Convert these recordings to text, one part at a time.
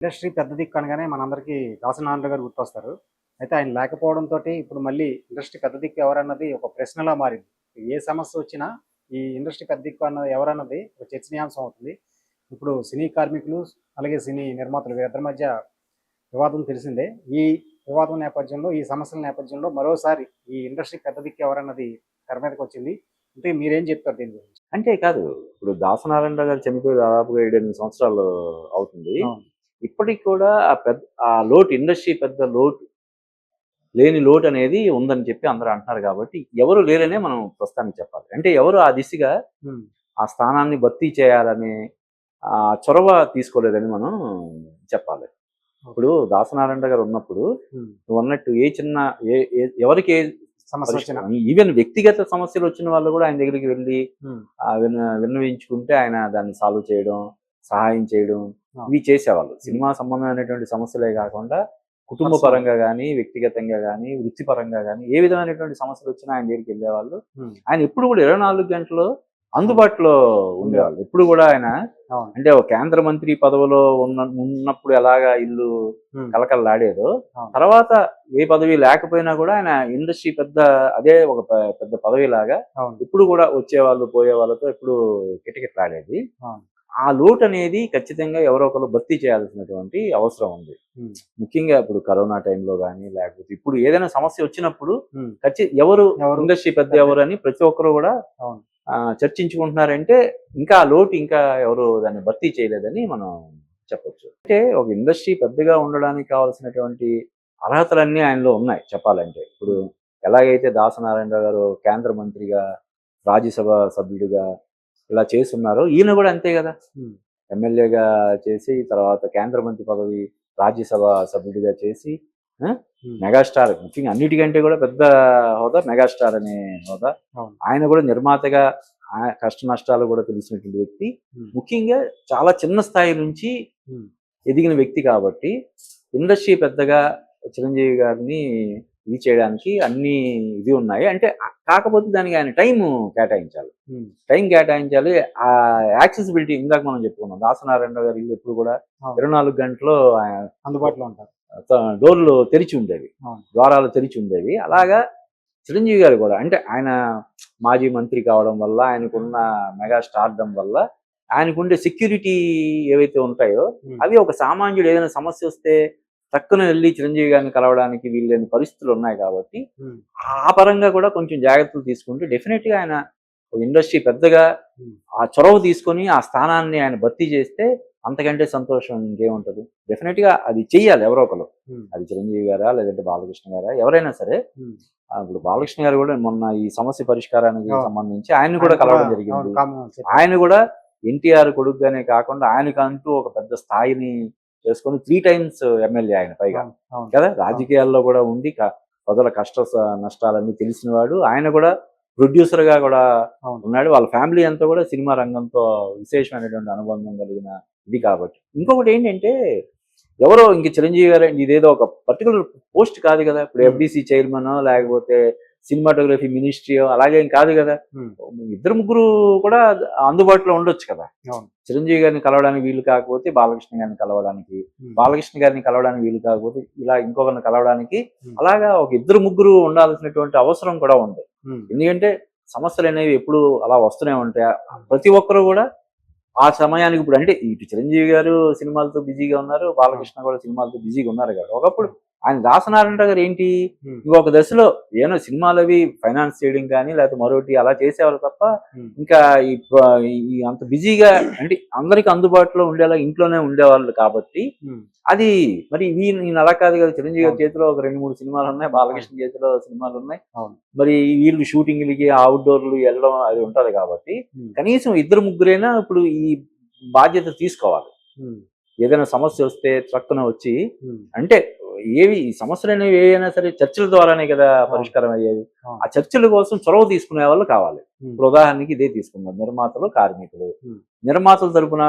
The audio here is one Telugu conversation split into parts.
ఇండస్ట్రీ పెద్ద దిక్కు అనగానే మనందరికీ దాసనారాయణ గారు గుర్తొస్తారు. అయితే ఆయన లేకపోవడంతో ఇప్పుడు మళ్ళీ ఇండస్ట్రీ పెద్ద దిక్కు ఎవరన్నది ఒక ప్రశ్నలా మారింది. ఏ సమస్య వచ్చినా ఈ ఇండస్ట్రీ పెద్ద దిక్కు అన్నది ఎవరన్నది ఒక చర్చనీయాంశం అవుతుంది. ఇప్పుడు సినీ కార్మికులు అలాగే సినీ నిర్మాతలు వీరిద్దరి మధ్య వివాదం తెలిసిందే. ఈ వివాదం నేపథ్యంలో ఈ సమస్యల నేపథ్యంలో మరోసారి ఈ ఇండస్ట్రీ పెద్ద దిక్కు ఎవరన్నది తెర మీదకి వచ్చింది. అంటే మీరేం చెప్తారు దీని గురించి? అంటే కాదు ఇప్పుడు దాసనారాయణ గారు చనిపోయి దాదాపుగా ఏడెనిమిది సంవత్సరాలు అవుతుంది. ఇప్పటికి కూడా ఆ పెద్ద ఆ లోటు ఇండస్ట్రీ పెద్ద లోటు లేని లోటు అనేది ఉందని చెప్పి అందరూ అంటున్నారు కాబట్టి ఎవరు లేరనే మనం ప్రస్తుతానికి చెప్పాలి. అంటే ఎవరు ఆ దిశగా ఆ స్థానాన్ని భర్తీ చేయాలనే ఆ చొరవ తీసుకోలేదని మనం చెప్పాలి. ఇప్పుడు దాసనారాయణ గారు ఉన్నప్పుడు. నువ్వు అన్నట్టు ఏ చిన్న ఏ ఎవరికి ఏ సమస్య ఈవెన్ వ్యక్తిగత సమస్యలు వచ్చిన వాళ్ళు కూడా ఆయన దగ్గరికి వెళ్ళి విన్న విన్నవించుకుంటే ఆయన దాన్ని సాల్వ్ చేయడం సహాయం చేయడం. ఇవి చేసేవాళ్ళు. సినిమా సంబంధమైనటువంటి సమస్యలే కాకుండా కుటుంబ. పరంగా కానీ వ్యక్తిగతంగా కానీ వృత్తిపరంగా కానీ ఏ విధమైనటువంటి సమస్యలు వచ్చినా ఆయన దగ్గరికి వెళ్ళేవాళ్ళు. ఆయన ఎప్పుడు కూడా ఇరవై నాలుగు గంటలు అందుబాటులో ఉండేవాళ్ళు. ఎప్పుడు కూడా ఆయన అంటే ఒక కేంద్ర మంత్రి పదవిలో ఉన్న ఉన్నప్పుడు ఎలాగా ఇల్లు కలకలలాడేదో. తర్వాత ఏ పదవి లేకపోయినా కూడా ఆయన ఇండస్ట్రీ పెద్ద అదే ఒక పెద్ద పదవి లాగా ఎప్పుడు కూడా వచ్చే వాళ్ళు పోయే వాళ్ళతో ఎప్పుడు కిటకిటలాడేది. ఆ లోటు అనేది ఖచ్చితంగా ఎవరో ఒకరు భర్తీ చేయాల్సినటువంటి అవసరం ఉంది. ముఖ్యంగా ఇప్పుడు కరోనా టైంలో కానీ లేకపోతే ఇప్పుడు ఏదైనా సమస్య వచ్చినప్పుడు ఉమ్, ఖచ్చి ఎవరు? ఇండస్ట్రీ పెద్ద ఎవరు అని ప్రతి ఒక్కరు కూడా చర్చించుకుంటున్నారంటే ఇంకా ఆ లోటు ఇంకా ఎవరు దాన్ని భర్తీ చేయలేదని మనం చెప్పొచ్చు. అంటే ఒక ఇండస్ట్రీ పెద్దగా ఉండడానికి కావాల్సినటువంటి అర్హతలన్నీ ఆయనలో ఉన్నాయి చెప్పాలంటే. ఇప్పుడు ఎలాగైతే దాసనారాయణ గారు కేంద్ర మంత్రిగా రాజ్యసభ సభ్యుడిగా ఇలా చేస్తున్నారో. ఈయన కూడా అంతే కదా. ఎమ్మెల్యేగా చేసి తర్వాత కేంద్ర మంత్రి పదవి రాజ్యసభ సభ్యుడిగా చేసి మెగాస్టార్. ముఖ్యంగా అన్నిటికంటే కూడా పెద్ద హోదా మెగాస్టార్ అనే హోదా. ఆయన కూడా నిర్మాతగా కష్ట నష్టాలు కూడా తెలిసినటువంటి వ్యక్తి. ముఖ్యంగా చాలా చిన్న స్థాయి నుంచి ఎదిగిన వ్యక్తి కాబట్టి ఇండస్ట్రీ పెద్దగా చిరంజీవి గారిని ఇది చేయడానికి అన్ని ఇది ఉన్నాయి. అంటే కాకపోతే దానికి ఆయన టైం కేటాయించాలి. టైం కేటాయించాలి. ఆ యాక్సెసిబిలిటీ ఇందాక మనం చెప్పుకున్నాం. దాసనారాయణ గారి ఇల్లు ఎప్పుడు కూడా. ఇరవై నాలుగు గంటలు ఆయన అందుబాటులో ఉంటారు. డోర్లు తెరిచి ఉండేవి. ద్వారాలు తెరిచి ఉండేవి. అలాగా చిరంజీవి గారు కూడా అంటే ఆయన మాజీ మంత్రి కావడం వల్ల ఆయనకున్న మెగా స్టార్డమ్ వల్ల ఆయనకుండే సెక్యూరిటీ ఏవైతే ఉంటాయో అవి ఒక సామాన్యుడు ఏదైనా సమస్య వస్తే టక్కున వెళ్ళి చిరంజీవి గారిని కలవడానికి వీళ్ళని పరిస్థితులు ఉన్నాయి కాబట్టి ఉమ్, ఆ పరంగా కూడా కొంచెం జాగ్రత్తలు తీసుకుంటే డెఫినెట్గా ఆయన ఇండస్ట్రీ పెద్దగా ఉమ్, ఆ చొరవ తీసుకొని ఆ స్థానాన్ని ఆయన భర్తీ చేస్తే అంతకంటే సంతోషం ఇంకేముంటది? డెఫినెట్గా అది చెయ్యాలి ఎవరో ఒకరు. ఉమ్, అది చిరంజీవి గారా లేదంటే బాలకృష్ణ గారా ఎవరైనా సరే. ఇప్పుడు బాలకృష్ణ గారు కూడా మొన్న ఈ సమస్య పరిష్కారానికి. సంబంధించి ఆయన కూడా కలవడం జరిగింది. ఆయన కూడా ఎన్టీఆర్ కొడుకుగానే కాకుండా ఆయనకంటూ ఒక పెద్ద స్థాయిని చేసుకొని త్రీ టైమ్స్ ఎమ్మెల్యే ఆయన పైగా. కదా రాజకీయాల్లో కూడా ఉండి ప్రజల కష్ట నష్టాలన్నీ తెలిసినవాడు ఆయన కూడా ప్రొడ్యూసర్గా కూడా. ఉన్నాడు వాళ్ళ ఫ్యామిలీ అంతా కూడా సినిమా రంగంతో విశేషమైనటువంటి అనుబంధం కలిగిన ఇది కాబట్టి ఇంకొకటి ఏంటంటే ఎవరో ఇంక చిరంజీవి గారు ఇదేదో ఒక పర్టికులర్ పోస్ట్ కాదు కదా ఇప్పుడు. ఎఫ్డిసి చైర్మన్ లేకపోతే సినిమాటోగ్రఫీ మినిస్ట్రీ అలాగే కాదు కదా. ఇద్దరు ముగ్గురు కూడా అందుబాటులో ఉండొచ్చు కదా. చిరంజీవి గారిని కలవడానికి వీలు కాకపోతే బాలకృష్ణ గారిని కలవడానికి బాలకృష్ణ గారిని కలవడానికి వీలు కాకపోతే ఇలా ఇంకొకరిని కలవడానికి. అలాగా ఒక ఇద్దరు ముగ్గురు ఉండాల్సినటువంటి అవసరం కూడా ఉంది. ఎందుకంటే సమస్యలు అనేవి ఎప్పుడు అలా వస్తూనే ఉంటాయి. ప్రతి ఒక్కరు కూడా ఆ సమయానికి ఇప్పుడు అంటే ఇటు చిరంజీవి గారు సినిమాలతో బిజీగా ఉన్నారు బాలకృష్ణ కూడా సినిమాలతో బిజీగా ఉన్నారు కదా. ఒకప్పుడు ఆయన దాసనారాయణ గారు ఏంటి? ఇంకొక దశలో ఏమో సినిమాలు అవి ఫైనాన్స్ చేయడం కానీ లేకపోతే మరొకటి అలా చేసేవారు తప్ప ఇంకా ఈ అంత బిజీగా అంటే అందరికి అందుబాటులో ఉండేలా ఇంట్లోనే ఉండేవాళ్ళు కాబట్టి అది మరి ఈయన అలా కాదు కదా చిరంజీవి గారి. చేతిలో ఒక రెండు మూడు సినిమాలు ఉన్నాయి బాలకృష్ణ చేతిలో సినిమాలు ఉన్నాయి. మరి వీళ్ళు షూటింగ్లకి అవుట్డోర్లు వెళ్ళడం అది ఉంటది కాబట్టి కనీసం ఇద్దరు ముగ్గురైనా ఇప్పుడు ఈ బాధ్యత తీసుకోవాలి. ఏదైనా సమస్య వస్తే చక్కన వచ్చి అంటే ఏవి ఈ సమస్యలు అనేవి ఏవైనా సరే చర్చల ద్వారానే కదా పరిష్కారం అయ్యేవి. ఆ. చర్చల కోసం చొరవ తీసుకునే వాళ్ళు కావాలి. ఇప్పుడు ఉదాహరణకి ఇదే తీసుకుందాం. నిర్మాతలు కార్మికులు. నిర్మాతల తరపున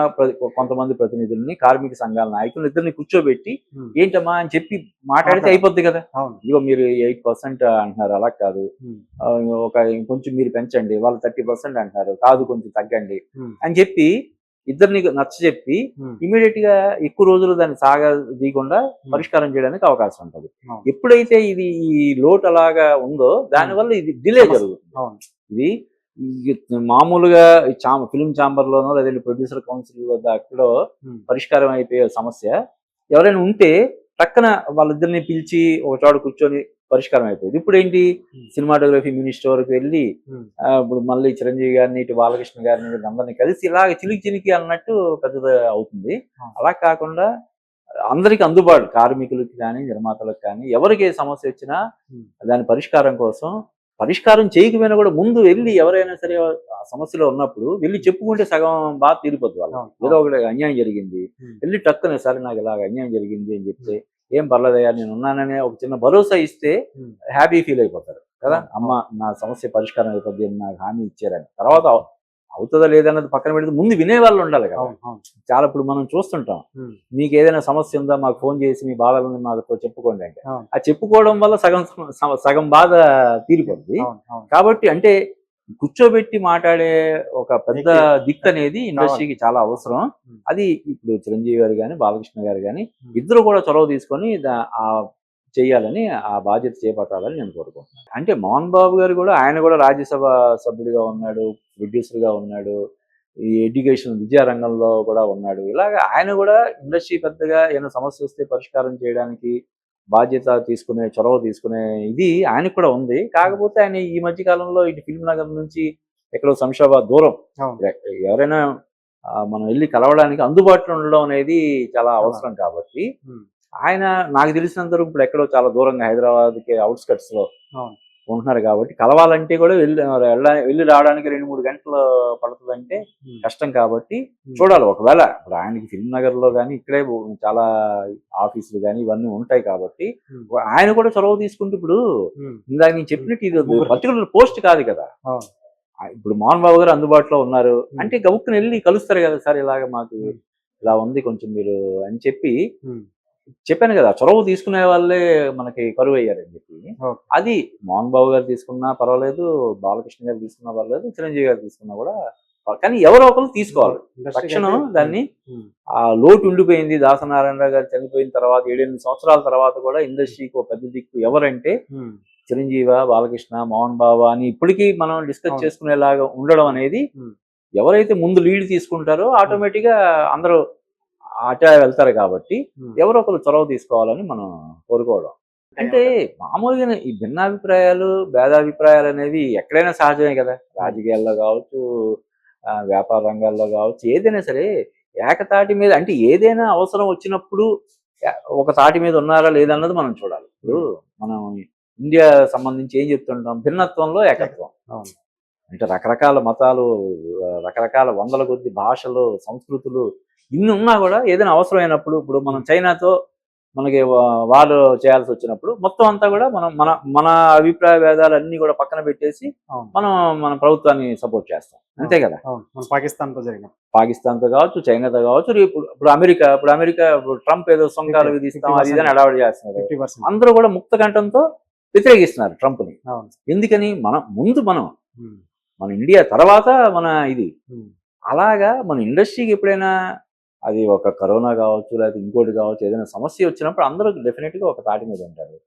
కొంతమంది ప్రతినిధుల్ని కార్మిక సంఘాల నాయకులు ఇద్దరిని కూర్చోబెట్టి ఏంటమ్మా అని చెప్పి మాట్లాడితే. అయిపోద్ది కదా. ఇదిగో మీరు ఎయిట్ పర్సెంట్ అంటున్నారు అలా కాదు. ఒక కొంచెం మీరు పెంచండి వాళ్ళు థర్టీ పర్సెంట్ అంటున్నారు కాదు కొంచెం తగ్గండి అని చెప్పి ఇద్దరిని నచ్చ చెప్పి ఇమీడియట్గా ఎక్కువ రోజులు దాన్ని సాగ తీయకుండా పరిష్కారం చేయడానికి అవకాశం ఉంటుంది. ఎప్పుడైతే ఇది ఈ లోటు అలాగా ఉందో దానివల్ల ఇది డిలే. జరుగుతుంది. ఇది మామూలుగా ఫిల్మ్ ఛాంబర్ లోనో లేదంటే ప్రొడ్యూసర్ కౌన్సిల్ వద్ద అక్కడో పరిష్కారం అయిపోయే సమస్య. ఎవరైనా ఉంటే పక్కన వాళ్ళిద్దరిని పిలిచి ఒక చోట కూర్చొని పరిష్కారం అయిపోయింది. ఇప్పుడు ఏంటి Hmm. సినిమాటోగ్రఫీ మినిస్టర్ వరకు వెళ్ళి ఆ, ఇప్పుడు మళ్ళీ చిరంజీవి గారిని ఇటు బాలకృష్ణ గారిని వీళ్ళందరినీ కలిసి ఇలాగ చిలికి చిలికి అన్నట్టు పెద్దది అవుతుంది. Hmm. అలా కాకుండా అందరికి అందుబాటు కార్మికులకి కానీ నిర్మాతలకు కానీ ఎవరికి ఏ సమస్య వచ్చినా Hmm. దాని పరిష్కారం కోసం పరిష్కారం చేయకపోయినా కూడా ముందు వెళ్ళి ఎవరైనా సరే ఆ సమస్యలో ఉన్నప్పుడు వెళ్ళి చెప్పుకుంటే సగం బాగా తీరిపోద్ది వాళ్ళు ఏదో ఒకటి అన్యాయం జరిగింది. Hmm. వెళ్ళి టక్కునే సరే నాకు ఇలాగ అన్యాయం జరిగింది అని చెప్తే ఏం పర్లేదయ్యా నేను ఉన్నాననే ఒక చిన్న భరోసా ఇస్తే. హ్యాపీ ఫీల్ అయిపోతారు. కదా? అమ్మ నా సమస్య పరిష్కారం అయిపోద్ది అని నాకు హామీ ఇచ్చారని. తర్వాత అవ- అవుతుందా లేదన్నది పక్కన పెడితే ముందు వినే వాళ్ళు ఉండాలి కదా. చాలా ఇప్పుడు మనం చూస్తుంటాం. మీకు ఏదైనా సమస్య ఉందా? మాకు ఫోన్ చేసి మీ బాధలను మాతో చెప్పుకోండి అంటే. ఆ చెప్పుకోవడం వల్ల సగం సగం బాధ తీరిపోద్ది. కాబట్టి అంటే కూర్చోబెట్టి మాట్లాడే ఒక పెద్ద. దిక్కు అనేది ఇండస్ట్రీకి చాలా అవసరం. అది ఇప్పుడు చిరంజీవి గారు కానీ బాలకృష్ణ గారు కానీ. ఇద్దరు కూడా చొరవ తీసుకొని ఆ చేయాలని ఆ బాధ్యత చేపట్టాలని నేను కోరుకుంటున్నాను అంటే మోహన్ బాబు గారు కూడా ఆయన కూడా రాజ్యసభ సభ్యుడిగా ఉన్నాడు ప్రొడ్యూసర్గా ఉన్నాడు ఈ ఎడ్యుకేషన్ విద్యా రంగంలో కూడా ఉన్నాడు ఇలాగ ఆయన కూడా ఇండస్ట్రీ పెద్దగా ఏమైనా సమస్య వస్తే పరిష్కారం చేయడానికి బాధ్యత తీసుకునే చొరవ తీసుకునే ఇది ఆయనకు కూడా ఉంది. కాకపోతే ఆయన ఈ మధ్య కాలంలో ఇటు ఫిల్మ్ నగర్ నుంచి ఎక్కడో శంషాబాద్ దూరం. ఎవరైనా మనం వెళ్ళి కలవడానికి అందుబాటులో ఉండడం అనేది చాలా అవసరం కాబట్టి ఆయన నాకు తెలిసినంత వరకు ఇప్పుడు ఎక్కడో చాలా దూరంగా హైదరాబాద్కి అవుట్స్కట్స్లో ఉంటున్నారు కాబట్టి కలవాలంటే కూడా వెళ్ళి వెళ్ళ- వెళ్ళి రావడానికి రెండు మూడు గంటలు పడుతుందంటే కష్టం కాబట్టి చూడాలి. ఒకవేళ ఇప్పుడు ఆయనకి ఫిల్మ్ నగర్లో కానీ ఇక్కడే చాలా ఆఫీసులు కానీ ఇవన్నీ ఉంటాయి కాబట్టి ఆయన కూడా చొరవ తీసుకుంటే ఇప్పుడు ఇందాక నేను చెప్పినట్టు ఇది. పర్టికులర్ పోస్ట్ కాదు కదా. ఇప్పుడు మోహన్ బాబు గారు అందుబాటులో ఉన్నారు. అంటే గబుక్కుని వెళ్ళి కలుస్తారు కదా సార్ ఇలాగ మాకు. ఇలా ఉంది కొంచెం మీరు అని చెప్పి చెప్పాను కదా చొరవ తీసుకునే వాళ్ళే మనకి కరువు అయ్యారని చెప్పి. అది మోహన్ బాబు గారు తీసుకున్నా పర్వాలేదు బాలకృష్ణ గారు తీసుకున్నా పర్వాలేదు చిరంజీవి గారు తీసుకున్నా కూడా కానీ ఎవరో ఒకరు తీసుకోవాలి. తక్షణం దాన్ని ఆ లోటు ఉండిపోయింది. దాసనారాయణరావు గారు చనిపోయిన తర్వాత ఏడెనిమిది సంవత్సరాల తర్వాత కూడా ఇండస్ట్రీకి ఒక పెద్ద దిక్కు ఎవరంటే చిరంజీవ బాలకృష్ణ మోహన్ బాబు అని ఇప్పటికీ మనం డిస్కస్. చేసుకునేలాగా ఉండడం అనేది ఎవరైతే ముందు లీడ్ తీసుకుంటారో ఆటోమేటిక్గా అందరూ అటే వెళ్తారు కాబట్టి ఎవరో ఒకరు చొరవ తీసుకోవాలని మనం కోరుకోవడం. అంటే మామూలుగా ఈ భిన్నాభిప్రాయాలు భేదాభిప్రాయాలు అనేవి ఎక్కడైనా సహజమే కదా. రాజకీయాల్లో కావచ్చు వ్యాపార రంగాల్లో కావచ్చు ఏదైనా సరే ఏకతాటి మీద అంటే ఏదైనా అవసరం వచ్చినప్పుడు ఒక తాటి మీద ఉన్నారా లేదన్నది మనం చూడాలి. ఇప్పుడు మనం ఇండియా సంబంధించి ఏం చెప్తుంటాం? భిన్నత్వంలో ఏకత్వం. అంటే రకరకాల మతాలు రకరకాల వందల కొద్ది భాషలు సంస్కృతులు ఇన్ని ఉన్నా కూడా ఏదైనా అవసరమైనప్పుడు ఇప్పుడు మనం చైనాతో మనకి వా- వారు చేయాల్సి వచ్చినప్పుడు మొత్తం అంతా కూడా మనం మన మన అభిప్రాయ భేదాలు అన్ని కూడా పక్కన పెట్టేసి మనం మన ప్రభుత్వాన్ని సపోర్ట్ చేస్తాం. అంతే కదా? అవును. మన పాకిస్తాన్తో జరిగిన పాకిస్తాన్తో కావచ్చు చైనాతో కావచ్చు రేపు ఇప్పుడు అమెరికా ఇప్పుడు అమెరికా ఇప్పుడు ట్రంప్ ఏదో 50, విధిస్తాం అది ఇది అని అడావడి చేస్తున్నారు. అందరూ కూడా ముక్త కంఠంతో వ్యతిరేకిస్తున్నారు ట్రంప్ని. అవును. ఎందుకని? మనం ముందు మనం మన ఇండియా తర్వాత మన ఇది. అలాగా మన ఇండస్ట్రీకి ఎప్పుడైనా అది ఒక కరోనా కావచ్చు లేకపోతే ఇంకోటి కావచ్చు ఏదైనా సమస్య వచ్చినప్పుడు అందరూ డెఫినెట్గా ఒక తాటి మీద ఉంటారు.